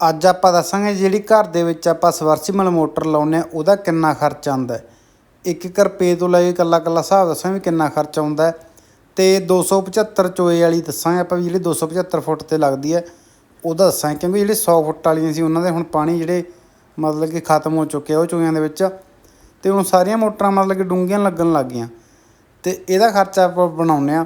ਅੱਜ ਆਪਾਂ ਦੱਸਾਂਗੇ ਜਿਹੜੀ ਘਰ ਦੇ ਵਿੱਚ ਆਪਾਂ ਸਵਰਸੀਮਲ ਮੋਟਰ ਲਾਉਂਦੇ ਆ ਉਹਦਾ ਕਿੰਨਾ ਖਰਚ ਆਉਂਦਾ ਇੱਕ ਇੱਕ ਰੁਪਏ ਤੋਂ ਲੈ ਕੇ ਇਕੱਲਾ ਇਕੱਲਾ ਹਿਸਾਬ ਦੱਸਾਂ ਵੀ ਕਿੰਨਾ ਖਰਚ ਆਉਂਦਾ ਹੈ। ਤੇ 275 ਚੋਏ ਵਾਲੀ ਦੱਸਾਂਗੇ ਆਪਾਂ ਵੀ ਜਿਹੜੀ 275 ਫੁੱਟ ਤੇ ਲੱਗਦੀ ਹੈ, ਉਹਦਾ ਦੱਸਾਂਗੇ ਕਿਉਂਕਿ ਜਿਹੜੇ 100 ਫੁੱਟ ਵਾਲੀਆਂ ਸੀ, ਉਹਨਾਂ ਦੇ ਹੁਣ ਪਾਣੀ ਜਿਹੜੇ ਮਤਲਬ ਕਿ ਖਤਮ ਹੋ ਚੁੱਕੇ ਆ ਉਹ ਚੋਇਆਂ ਦੇ ਵਿੱਚ। ਤੇ ਹੁਣ ਸਾਰੀਆਂ ਮੋਟਰਾਂ ਮਤਲਬ ਕਿ ਡੂੰਘੀਆਂ ਲੱਗਣ ਲੱਗ ਗਈਆਂ। ਤੇ ਇਹਦਾ ਖਰਚਾ ਆਪਾਂ ਬਣਾਉਂਦੇ ਆ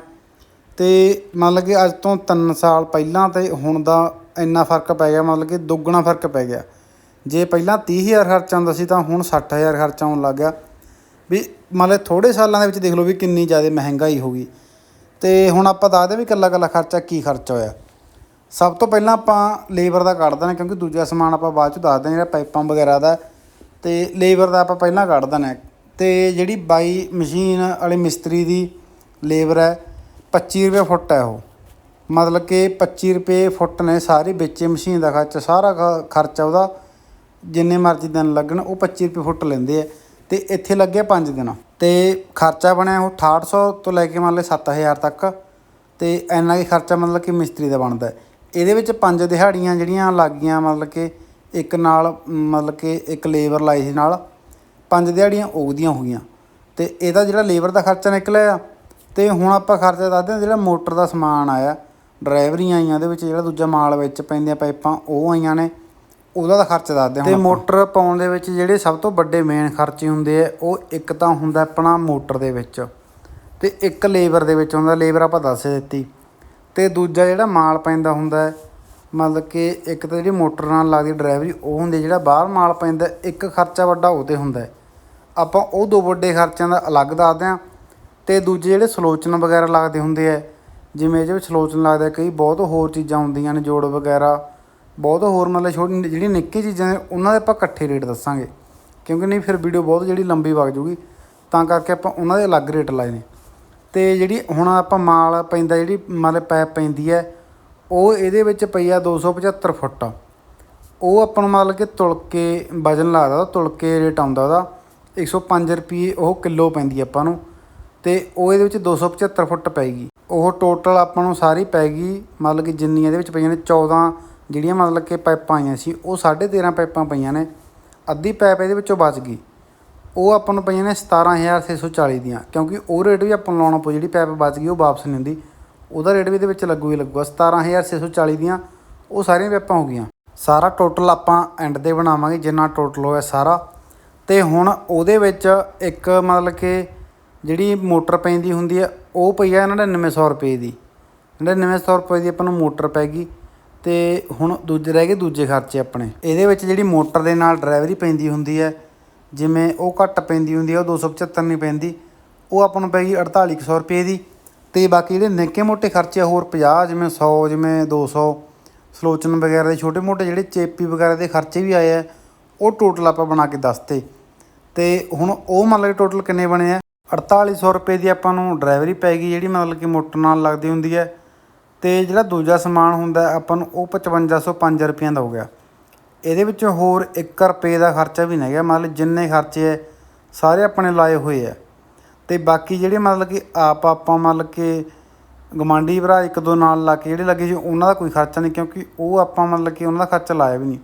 ਤੇ ਮਤਲਬ ਕਿ ਅੱਜ ਤੋਂ 3 ਸਾਲ ਪਹਿਲਾਂ ਤੇ ਹੁਣ ਦਾ ਇੰਨਾ ਫ਼ਰਕ ਪੈ ਗਿਆ, ਮਤਲਬ ਕਿ ਦੁੱਗਣਾ ਫ਼ਰਕ ਪੈ ਗਿਆ। ਜੇ ਪਹਿਲਾਂ 30000 ਖਰਚਾ ਹੁੰਦਾ ਸੀ ਤਾਂ ਹੁਣ 60000 ਖਰਚਾ ਆਉਣ ਲੱਗ ਗਿਆ। ਵੀ ਮਤਲਬ ਥੋੜੇ ਸਾਲਾਂ ਦੇ ਵਿੱਚ ਦੇਖ ਲਓ ਵੀ ਕਿੰਨੀ ਜ਼ਿਆਦਾ ਮਹਿੰਗਾਈ ਹੋ ਗਈ। ਤੇ ਹੁਣ ਆਪਾਂ ਦੱਸਦੇ ਵੀ ਇਕੱਲਾ ਇਕੱਲਾ ਖਰਚਾ ਕੀ ਖਰਚਾ ਹੋਇਆ। ਸਭ ਤੋਂ ਪਹਿਲਾਂ ਆਪਾਂ ਲੇਬਰ ਦਾ ਕੱਢ ਦਿੰਦੇ ਕਿਉਂਕਿ ਦੂਜਾ ਸਮਾਨ ਆਪਾਂ ਬਾਅਦ ਚ ਦੱਸਦੇ ਹਾਂ ਜਿਹੜਾ ਪਾਈਪਾਂ ਵਗੈਰਾ ਦਾ। ਤੇ ਲੇਬਰ ਦਾ ਆਪਾਂ ਪਹਿਲਾਂ ਕੱਢ ਦਿੰਦੇ ਤੇ ਜਿਹੜੀ ਬਾਈ ਮਸ਼ੀਨ ਵਾਲੇ ਮਿਸਤਰੀ ਦੀ ਲੇਬਰ ਹੈ 25 ਰੁਪਏ ਫੁੱਟ ਹੈ ਉਹ। ਮਤਲਬ ਕਿ 25 ਰੁਪਏ ਫੁੱਟ ਨੇ ਸਾਰੇ ਵਿੱਚੇ ਮਸ਼ੀਨ ਦਾ ਖਰਚਾ, ਸਾਰਾ ਖ- ਖਰਚਾ ਉਹਦਾ। ਜਿੰਨੇ ਮਰਜ਼ੀ ਦਿਨ ਲੱਗਣ, ਉਹ 25 ਰੁਪਏ ਫੁੱਟ ਲੈਂਦੇ ਆ। ਤੇ ਇੱਥੇ ਲੱਗਿਆ 5 ਦਿਨ। ਤੇ ਖਰਚਾ ਬਣਿਆ ਉਹ 6800 ਤੋਂ ਲੈ ਕੇ ਮੰਨ ਲਓ 7000 ਤੱਕ। ਤੇ ਇੰਨਾ ਹੀ ਖਰਚਾ ਮਤਲਬ ਕਿ ਮਿਸਤਰੀ ਦਾ ਬਣਦਾ। ਇਹਦੇ ਵਿੱਚ ਪੰਜ ਦਿਹਾੜੀਆਂ ਜਿਹੜੀਆਂ ਲੱਗ ਗਈਆਂ, ਮਤਲਬ ਕਿ ਇੱਕ ਨਾਲ, ਮਤਲਬ ਕਿ ਇੱਕ ਲੇਬਰ ਲਾਈ ਸੀ ਨਾਲ। ਪੰਜ ਦਿਹਾੜੀਆਂ ਉਹਦੀਆਂ ਹੋ ਗਈਆਂ। ਤੇ ਇਹਦਾ ਜਿਹੜਾ ਲੇਬਰ ਦਾ ਖਰਚਾ ਨਿਕਲਿਆ ਤੇ ਹੁਣ ਆਪਾਂ ਖਰਚਾ ਦੱਸਦੇ ਹਾਂ ਜਿਹੜਾ ਮੋਟਰ ਦਾ ਸਮਾਨ ਆਇਆ। ਡਰਾਈਵਰੀਆਂ ਆਈਆਂ ਉਹਦੇ ਵਿੱਚ ਜਿਹੜਾ ਦੂਜਾ ਮਾਲ ਵਿੱਚ ਪੈਂਦੀਆਂ ਪਾਈਪਾਂ ਉਹ ਆਈਆਂ ਨੇ। ਉਹਦਾ ਦਾ ਖਰਚਾ ਦੱਸਦੇ ਹਾਂ ਤੇ ਮੋਟਰ ਪਾਉਣ ਦੇ ਵਿੱਚ ਜਿਹੜੇ ਸਭ ਤੋਂ ਵੱਡੇ ਮੇਨ ਖਰਚੇ ਹੁੰਦੇ ਆ ਉਹ ਇੱਕ ਤਾਂ ਹੁੰਦਾ ਆਪਣਾ ਮੋਟਰ ਦੇ ਵਿੱਚ। ਤੇ ਇੱਕ ਲੇਬਰ ਦੇ ਵਿੱਚ ਹੁੰਦਾ ਲੇਬਰ ਆਪਾਂ ਦੱਸ ਦਿੱਤੀ। ਤੇ ਦੂਜਾ ਜਿਹੜਾ ਮਾਲ ਪੈਂਦਾ ਹੁੰਦਾ ਮਤਲਬ ਕਿ ਇੱਕ ਤਾਂ ਜਿਹੜੀ ਮੋਟਰ ਨਾਲ ਲੱਗਦੀ ਡਰਾਈਵਰੀ ਉਹ ਹੁੰਦੀ ਜਿਹੜਾ ਬਾਹਰ ਮਾਲ ਪੈਂਦਾ ਇੱਕ ਖਰਚਾ ਵੱਡਾ ਉਹ 'ਤੇ ਹੁੰਦਾ ਆਪਾਂ ਉਹ ਦੋ ਵੱਡੇ ਖਰਚਿਆਂ ਦਾ ਅਲੱਗ ਦੱਸਦੇ ਹਾਂ ਤੇ ਦੂਜੇ ਜਿਹੜੇ ਸਲੋਚਨ ਵਗੈਰਾ ਲੱਗਦੇ ਹੁੰਦੇ ਆ ਜਿਵੇਂ ਇਹਦੇ ਵਿੱਚ ਸਲੋਚਨ ਲੱਗਦਾ ਕਈ ਬਹੁਤ ਹੋਰ ਚੀਜ਼ਾਂ ਹੁੰਦੀਆਂ ਨੇ, ਜੋੜ ਵਗੈਰਾ। ਬਹੁਤ ਹੋਰ ਮਤਲਬ ਛੋਟੀ ਜਿਹੜੀਆਂ ਨਿੱਕੀ ਚੀਜ਼ਾਂ ਨੇ, ਉਹਨਾਂ ਦੇ ਆਪਾਂ ਇਕੱਠੇ ਰੇਟ ਦੱਸਾਂਗੇ। ਕਿਉਂਕਿ ਨਹੀਂ, ਫਿਰ ਵੀਡੀਓ ਬਹੁਤ ਜਿਹੜੀ ਲੰਬੀ ਵਗ ਜੂਗੀ। ਤਾਂ ਕਰਕੇ ਆਪਾਂ ਉਹਨਾਂ ਦੇ ਅਲੱਗ ਰੇਟ ਲਾਏ ਨੇ। ਤੇ ਜਿਹੜੀ ਹੁਣ ਆਪਾਂ ਮਾਲ ਪੈਂਦਾ, ਜਿਹੜੀ ਮਤਲਬ ਪੈਪ ਪੈਂਦੀ ਹੈ, ਉਹ ਇਹਦੇ ਵਿੱਚ ਪਈ ਆ 275 ਫੁੱਟ। ਉਹ ਆਪਾਂ ਨੂੰ ਮਤਲਬ ਕਿ ਤੁਲ ਕੇ ਵਜਨ ਲੱਗਦਾ ਉਹਦਾ ਤੁਲ ਕੇ ਰੇਟ ਆਉਂਦਾ ਉਹਦਾ। 105 ਰੁਪਏ ਉਹ ਕਿਲੋ ਪੈਂਦੀ ਆਪਾਂ ਨੂੰ। ਤੇ ਉਹ ਇਹਦੇ ਵਿੱਚ 275 ਫੁੱਟ ਪੈਗੀ ਉਹ ਟੋਟਲ ਆਪਾਂ ਨੂੰ ਸਾਰੀ ਪੈ ਗਈ, ਮਤਲਬ ਕਿ ਜਿੰਨੀਆਂ ਇਹਦੇ ਵਿੱਚ ਪਈਆਂ ਨੇ 14 ਜਿਹੜੀਆਂ ਮਤਲਬ ਕਿ ਪਾਈਪਾਂ ਆਈਆਂ ਸੀ, ਉਹ 13.5 ਪਾਈਪਾਂ ਪਈਆਂ ਨੇ। ਅੱਧੀ ਪਾਈਪ ਇਹਦੇ ਵਿੱਚੋਂ ਬਚ ਗਈ। ਉਹ ਆਪਾਂ ਨੂੰ ਪਈਆਂ ਨੇ 17640 ਦੀਆਂ, ਕਿਉਂਕਿ ਉਹ ਰੇਟ ਵੀ ਆਪਾਂ ਨੂੰ ਲਾਉਣਾ ਪਊ, ਜਿਹੜੀ ਪਾਈਪ ਬਚ ਗਈ, ਉਹ ਵਾਪਸ ਨਹੀਂ ਹੁੰਦੀ। ਉਹਦਾ ਰੇਟ ਵੀ ਇਹਦੇ ਵਿੱਚ ਲੱਗੂ ਹੀ ਲੱਗੂਗਾ 17640 ਦੀਆਂ, ਉਹ ਸਾਰੀਆਂ ਪਾਈਪਾਂ ਹੋ ਗਈਆਂ। ਸਾਰਾ ਟੋਟਲ ਆਪਾਂ ਐਂਡ ਤੇ ਬਣਾਵਾਂਗੇ, ਜਿੰਨਾ ਟੋਟਲ ਹੋਇਆ ਸਾਰਾ। ਤੇ ਹੁਣ ਉਹਦੇ ਵਿੱਚ ਇੱਕ ਮਤਲਬ ਕਿ ਜਿਹੜੀ ਮੋਟਰ ਪੈਂਦੀ ਹੁੰਦੀ ਹੈ ਉਹ ਪਈ ਆ 9900 ਰੁਪਏ ਦੀ। 9900 ਰੁਪਏ ਦੀ ਆਪਾਂ ਨੂੰ ਮੋਟਰ ਪੈ ਗਈ ਤੇ ਹੁਣ ਦੂਜੇ, ਰਹਿ ਗਏ ਦੂਜੇ ਖਰਚੇ ਆਪਣੇ। ਇਹਦੇ ਵਿੱਚ ਜਿਹੜੀ ਮੋਟਰ ਦੇ ਨਾਲ ਡਰਾਈਵਰੀ ਪੈਂਦੀ ਹੁੰਦੀ ਹੈ, ਜਿਵੇਂ ਉਹ ਘੱਟ ਪੈਂਦੀ ਹੁੰਦੀ ਹੈ, ਉਹ 275 ਨਹੀਂ ਪੈਂਦੀ, ਉਹ ਆਪਾਂ ਨੂੰ ਪੈ ਗਈ 4800 ਰੁਪਏ ਦੀ ਤੇ ਬਾਕੀ ਜਿਹੜੇ ਨਿੱਕੇ ਮੋਟੇ ਖਰਚੇ ਹੋਰ 50 ਜਿਵੇਂ 100 ਜਿਵੇਂ 200 ਸਲੋਚਨ ਵਗੈਰਾ ਦੇ ਛੋਟੇ ਮੋਟੇ ਜਿਹੜੇ ਚੇਪੀ ਵਗੈਰਾ ਦੇ ਖਰਚੇ ਵੀ ਆਏ ਆ, ਉਹ ਟੋਟਲ ਆਪਾਂ ਬਣਾ ਕੇ ਦੱਸਤੇ। ਤੇ ਹੁਣ ਉਹ ਮੰਨ ਮਤਲਬ ਟੋਟਲ ਕਿੰਨੇ ਬਣੇ ਆ? 4800 ਰੁਪਏ ਦੀ ਆਪਾਂ ਨੂੰ ਡਰਾਈਵਰੀ ਪੈ ਗਈ, ਜਿਹੜੀ ਮਤਲਬ ਕਿ ਮੋਟਰ ਨਾਲ ਲੱਗਦੀ ਹੁੰਦੀ ਹੈ। ਤੇ ਜਿਹੜਾ ਦੂਜਾ ਸਮਾਨ ਹੁੰਦਾ ਆਪਾਂ ਨੂੰ ਉਹ 5505 ਰੁਪਈਆਂ ਦਾ ਹੋ ਗਿਆ। ਇਹਦੇ ਵਿੱਚ ਹੋਰ 1 ਰੁਪਏ ਦਾ ਖਰਚਾ ਵੀ ਨਹੀਂ ਗਿਆ ਮਤਲਬ ਜਿੰਨੇ ਖਰਚੇ ਹੈ, ਸਾਰੇ ਆਪਣੇ ਲਾਏ ਹੋਏ ਆ ਤੇ ਬਾਕੀ ਜਿਹੜੇ ਮਤਲਬ ਕਿ ਆਪ ਆਪਾਂ ਮਤਲਬ ਕਿ ਗਮਾਂਡੀ ਭਰਾ ਇੱਕ ਦੋ ਨਾਲ ਲਾ ਕੇ ਜਿਹੜੇ ਲੱਗੇ ਸੀ ਉਹਨਾਂ ਦਾ ਕੋਈ ਖਰਚਾ ਨਹੀਂ ਕਿਉਂਕਿ ਉਹ ਆਪਾਂ ਮਤਲਬ ਕਿ ਉਹਨਾਂ ਦਾ ਖਰਚਾ ਲਾਇਆ ਵੀ ਨਹੀਂ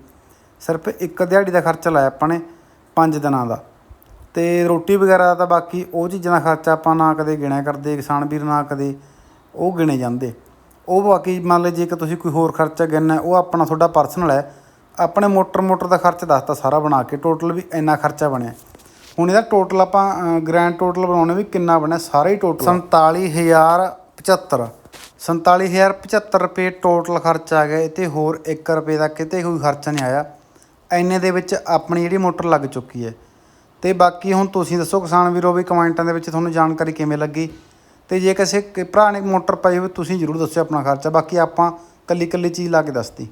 ਸਿਰਫ ਇੱਕ ਦਿਹਾੜੀ ਦਾ ਖਰਚਾ ਲਾਇਆ ਆਪਾਂ ਨੇ 5 ਦਿਨਾਂ ਦਾ। ਤੇ ਰੋਟੀ ਵਗੈਰਾ ਤਾਂ ਬਾਕੀ ਉਹ ਚੀਜ਼ਾਂ ਦਾ ਖਰਚਾ ਆਪਾਂ ਨਾ ਕਦੇ ਗਿਣਿਆ ਕਰਦੇ, ਕਿਸਾਨ ਵੀਰ ਨਾ ਕਦੇ ਉਹ ਗਿਣੇ ਜਾਂਦੇ। ਉਹ ਬਾਕੀ ਮੰਨ ਲਓ ਜੇਕਰ ਤੁਸੀਂ ਕੋਈ ਹੋਰ ਖਰਚਾ ਗਿਣਨਾ ਉਹ ਆਪਣਾ ਤੁਹਾਡਾ ਪਰਸਨਲ ਹੈ। ਆਪਣੇ ਮੋਟਰ ਮੋਟਰ ਦਾ ਖਰਚ ਦੱਸਤਾ ਸਾਰਾ ਬਣਾ ਕੇ ਟੋਟਲ ਵੀ ਇੰਨਾ ਖਰਚਾ ਬਣਿਆ। ਹੁਣ ਇਹਦਾ ਟੋਟਲ ਆਪਾਂ ਗ੍ਰੈਂਡ ਟੋਟਲ ਬਣਾਉਣੇ ਵੀ ਕਿੰਨਾ ਬਣਿਆ? ਸਾਰਾ ਹੀ ਟੋਟਲ 47075 47075 ਰੁਪਏ ਟੋਟਲ ਖਰਚਾ ਆ ਗਿਆ। ਇਹ ਤੇ ਹੋਰ 1 ਰੁਪਏ ਦਾ ਕਿਤੇ ਕੋਈ ਖਰਚਾ ਨਹੀਂ ਆਇਆ। ਐਨੇ ਦੇ ਵਿੱਚ ਆਪਣੀ ਜਿਹੜੀ ਮੋਟਰ ਲੱਗ ਚੁੱਕੀ ਹੈ। ਤੇ ਬਾਕੀ ਹੁਣ ਤੁਸੀਂ ਦੱਸੋ ਕਿਸਾਨ ਵੀਰੋ ਵੀ ਕਮੈਂਟਾਂ ਦੇ ਵਿੱਚ ਤੁਹਾਨੂੰ ਜਾਣਕਾਰੀ ਕਿਵੇਂ ਲੱਗੀ? ਤੇ ਜੇ ਕਿਸੇ ਕ- ਭਰਾ ਨੇ ਮੋਟਰ ਪਾਈ ਹੋਵੇ, ਤੁਸੀਂ ਜ਼ਰੂਰ ਦੱਸਿਓ ਆਪਣਾ ਖਰਚਾ। ਬਾਕੀ ਆਪਾਂ ਕੱਲੀ ਕੱਲੀ ਚੀਜ਼ ਲਾ ਕੇ ਦੱਸਤੀ।